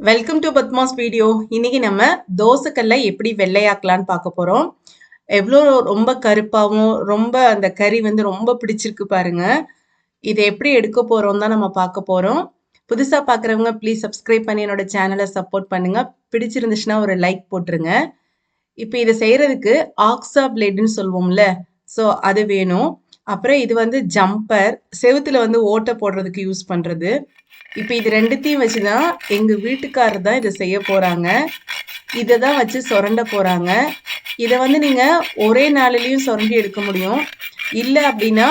Welcome to Padma's video இன்னைக்கு நம்ம தோசைக்கல்ல எப்படி வெள்ளையாக்கலாம்னு பார்க்க போகிறோம் எவ்வளோ ரொம்ப கருப்பாகவும் ரொம்ப அந்த கறி வந்து ரொம்ப பிடிச்சிருக்கு பாருங்க. இதை எப்படி எடுக்க போகிறோம் தான் நம்ம பார்க்க போகிறோம் புதுசாக பார்க்குறவங்க ப்ளீஸ் சப்ஸ்கிரைப் பண்ணி என்னோட சேனலை சப்போர்ட் பண்ணுங்க. பிடிச்சிருந்துச்சுன்னா ஒரு லைக் போட்டுருங்க. இப்போ இதை செய்கிறதுக்கு ஆக்ஸா பிளேடுன்னு சொல்லுவோம்ல. ஸோ அது வேணும். அப்புறம் இது வந்து ஜம்பர் செவுத்துல வந்து ஓட்டை போடுறதுக்கு யூஸ் பண்றது. இப்போ இது ரெண்டுத்தையும் வச்சு தான் எங்கள் வீட்டுக்காரர் தான் இதை செய்ய போகிறாங்க இதை தான் வச்சு சுரண்ட போகிறாங்க இதை வந்து நீங்கள் ஒரே நாளிலையும் சுரண்டி எடுக்க முடியும். இல்லை அப்படின்னா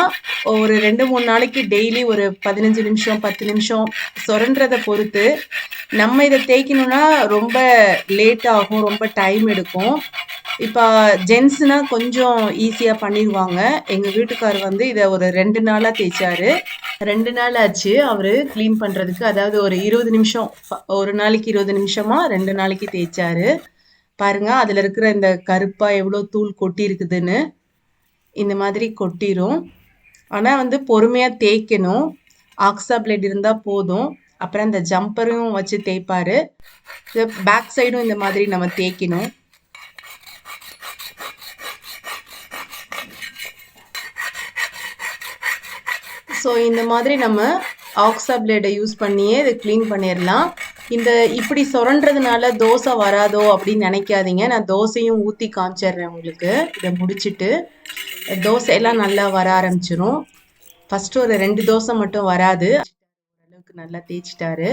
ஒரு ரெண்டு மூணு நாளைக்கு டெய்லி ஒரு பதினஞ்சு நிமிஷம் பத்து நிமிஷம் சுரண்டுறதை பொறுத்து நம்ம இதை தேய்க்கணும்னா ரொம்ப லேட் ஆகும் ரொம்ப டைம் எடுக்கும். இப்போ ஜென்ஸ்னா கொஞ்சம் ஈஸியாக பண்ணிடுவாங்க. எங்கள் வீட்டுக்கார் வந்து இதை ஒரு ரெண்டு நாளாக தேய்ச்சாரு. ரெண்டு நாள் ஆச்சு அவர் க்ளீன் பண்ணுறதுக்கு அதாவது ஒரு இருபது நிமிஷம் ஒரு நாளைக்கு இருபது நிமிஷமாக ரெண்டு நாளைக்கு தேய்ச்சாரு. பாருங்க அதில் இருக்கிற இந்த கருப்பாக எவ்வளோ தூள் கொட்டி இருக்குதுன்னு இந்த மாதிரி கொட்டிடும் ஆனால் வந்து பொறுமையாக தேய்க்கணும். ஆக்ஸா பிளேட் இருந்தால் போதும். அப்புறம் இந்த ஜம்பரும் வச்சு தேய்ப்பாரு. பேக் சைடும் இந்த மாதிரி நம்ம தேய்க்கணும். ஸோ இந்த மாதிரி நம்ம ஆக்ஸா பிளேடை யூஸ் பண்ணியே இதை க்ளீன் பண்ணிடலாம் இந்த இப்படி சுரண்டுறதுனால தோசை வராதோ அப்படின்னு நினைக்காதீங்க. நான் தோசையும் ஊற்றி காமிச்சிடுறேன் உங்களுக்கு. இதை முடிச்சிட்டு தோசையெல்லாம் நல்லா வர ஆரம்பிச்சிரும். ஃபஸ்ட்டு ஒரு ரெண்டு தோசை மட்டும் வராது. அளவுக்கு நல்லா தேய்ச்சிட்டாரு.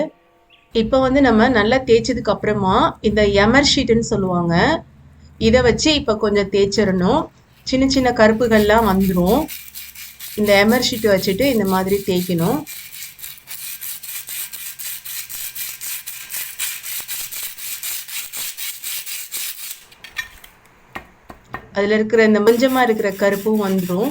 இப்போ வந்து நம்ம நல்லா தேய்ச்சதுக்கு அப்புறமா இந்த எமர் ஷீட்டுன்னு சொல்லுவாங்க. இதை வச்சு இப்போ கொஞ்சம் தேய்ச்சிடணும் சின்ன சின்ன கருப்புகள்லாம் வந்துடும் இந்த எமர் ஷீட் வச்சுட்டு இந்த மாதிரி தேய்க்கணும். அதில் இருக்கிற இந்த மஞ்சமாக இருக்கிற கருப்பும் வந்துடும்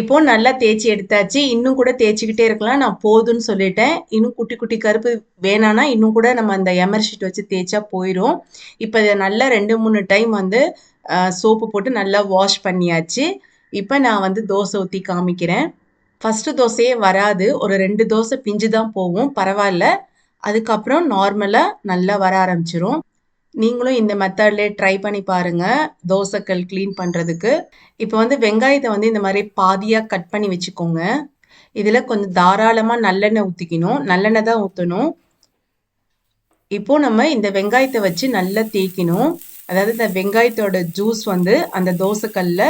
இப்போ நல்லா தேய்ச்சி எடுத்தாச்சு. இன்னும் கூட தேய்ச்சிக்கிட்டே இருக்கலாம். நான் போதும்னு சொல்லிட்டேன். இன்னும் குட்டி குட்டி கருப்பு வேணான்னா இன்னும் கூட நம்ம அந்த எமர் ஷீட் வச்சு தேய்ச்சா போயிடும் இப்போ இதை நல்லா ரெண்டு மூணு டைம் வந்து சோப்பு போட்டு நல்லா வாஷ் பண்ணியாச்சு. இப்போ நான் வந்து தோசை ஊற்றி காமிக்கிறேன். ஃபஸ்ட்டு தோசையே வராது. ஒரு ரெண்டு தோசை பிஞ்சு தான் போகும் பரவாயில்ல. அதுக்கப்புறம் நார்மலாக நல்லா வர ஆரம்பிச்சிரும். நீங்களும் இந்த மெத்தட்லேயே ட்ரை பண்ணி பாருங்க தோசைக்கல் க்ளீன் பண்ணுறதுக்கு இப்போ வந்து வெங்காயத்தை வந்து இந்த மாதிரி பாதியாக கட் பண்ணி வச்சுக்கோங்க. இதில் கொஞ்சம் தாராளமாக நல்லெண்ணெய் ஊற்றிக்கணும் நல்லெண்ணெய் தான் ஊற்றணும் இப்போது நம்ம இந்த வெங்காயத்தை வச்சு நல்லா தேய்க்கணும். அதாவது இந்த வெங்காயத்தோட ஜூஸ் வந்து அந்த தோசைக்கல்ல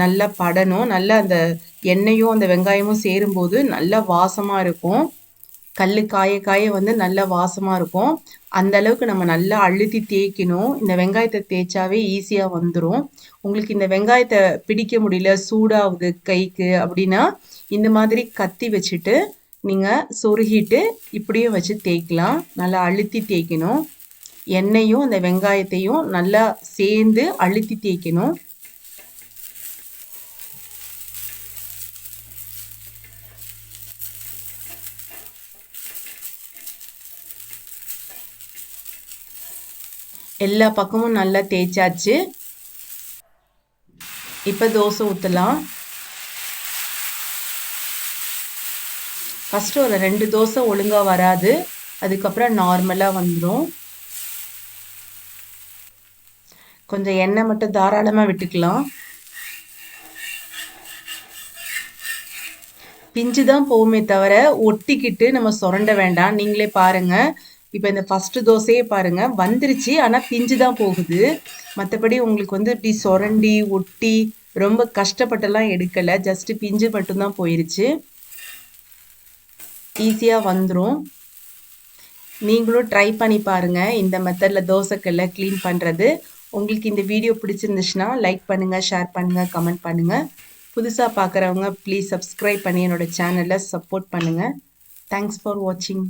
நல்லா படணும். நல்லா அந்த எண்ணெயும் அந்த வெங்காயமும் சேரும்போது நல்லா வாசமாக இருக்கும். கல் காய காய வந்து நல்ல வாசமாக இருக்கும். அந்த அளவுக்கு நம்ம நல்லா அழுத்தி தேய்க்கணும். இந்த வெங்காயத்தை தேய்ச்சாவே ஈஸியாக வந்துடும் உங்களுக்கு இந்த வெங்காயத்தை பிடிக்க முடியல சூடாகுது கைக்கு அப்படின்னா இந்த மாதிரி கத்தி வச்சுட்டு நீங்கள் சொருகிட்டு இப்படியும் வச்சு தேய்க்கலாம். நல்லா அழுத்தி தேய்க்கணும். எண்ணெயும் அந்த வெங்காயத்தையும் நல்லா சேர்ந்து அழுத்தி தேய்க்கணும். எல்லா பக்கமும் நல்லா தேய்ச்சாச்சு. இப்போ தோசை ஊற்றலாம் ஃபஸ்ட்டு ஒரு ரெண்டு தோசை ஒழுங்காக வராது. அதுக்கப்புறம் நார்மலாக வந்துடும் கொஞ்சம் எண்ணெய் மட்டும் தாராளமாக விட்டுக்கலாம். பிஞ்சு தான் போகுமே தவிர ஒட்டிக்கிட்டு நம்ம சுரண்ட வேண்டாம். நீங்களே பாருங்க. இப்போ இந்த ஃபஸ்ட்டு தோசையே பாருங்கள் வந்துருச்சு. ஆனால் பிஞ்சு தான் போகுது. மற்றபடி உங்களுக்கு வந்து இப்படி சொரண்டி ஒட்டி ரொம்ப கஷ்டப்பட்டெல்லாம் எடுக்கலை. ஜஸ்ட்டு பிஞ்சு மட்டும்தான் போயிருச்சு. ஈஸியாக வந்துடும் நீங்களும் ட்ரை பண்ணி பாருங்கள் இந்த மெத்தடில் தோசைக்கல்ல க்ளீன் பண்ணுறது உங்களுக்கு இந்த வீடியோ பிடிச்சிருந்துச்சுன்னா லைக் பண்ணுங்கள் ஷேர் பண்ணுங்கள் கமெண்ட் பண்ணுங்கள் புதுசாக பார்க்குறவங்க ப்ளீஸ் சப்ஸ்கிரைப் பண்ணி என்னோட சேனலை சப்போர்ட் பண்ணுங்கள் தேங்க்ஸ் ஃபார் வாட்சிங்